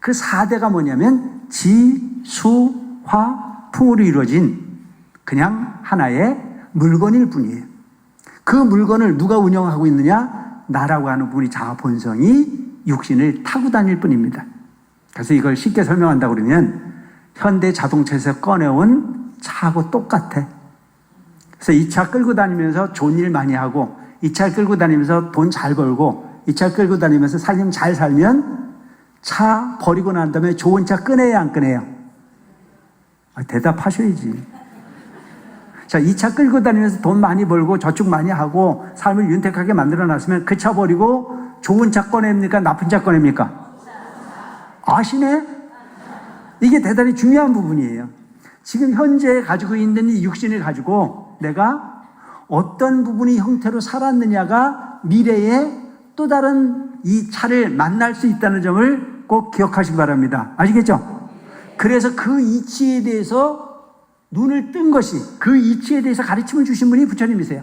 그 4대가 뭐냐면 지, 수, 화, 풍으로 이루어진 그냥 하나의 물건일 뿐이에요. 그 물건을 누가 운영하고 있느냐? 나라고 하는 분이 자아 본성이 육신을 타고 다닐 뿐입니다. 그래서 이걸 쉽게 설명한다고 그러면 현대 자동차에서 꺼내온 차하고 똑같아. 그래서 이 차 끌고 다니면서 좋은 일 많이 하고 이 차 끌고 다니면서 돈 잘 벌고 이 차 끌고 다니면서 살림 잘 살면 차 버리고 난 다음에 좋은 차 꺼내야 안 꺼내요? 아, 대답하셔야지. 자, 이 차 끌고 다니면서 돈 많이 벌고 저축 많이 하고 삶을 윤택하게 만들어 놨으면 그 차 버리고 좋은 차 꺼냅니까? 나쁜 차 꺼냅니까? 아시네? 이게 대단히 중요한 부분이에요. 지금 현재 가지고 있는 이 육신을 가지고 내가 어떤 부분이 형태로 살았느냐가 미래에 또 다른 이 차를 만날 수 있다는 점을 꼭 기억하시기 바랍니다. 아시겠죠? 그래서 그 이치에 대해서 눈을 뜬 것이 그 이치에 대해서 가르침을 주신 분이 부처님이세요.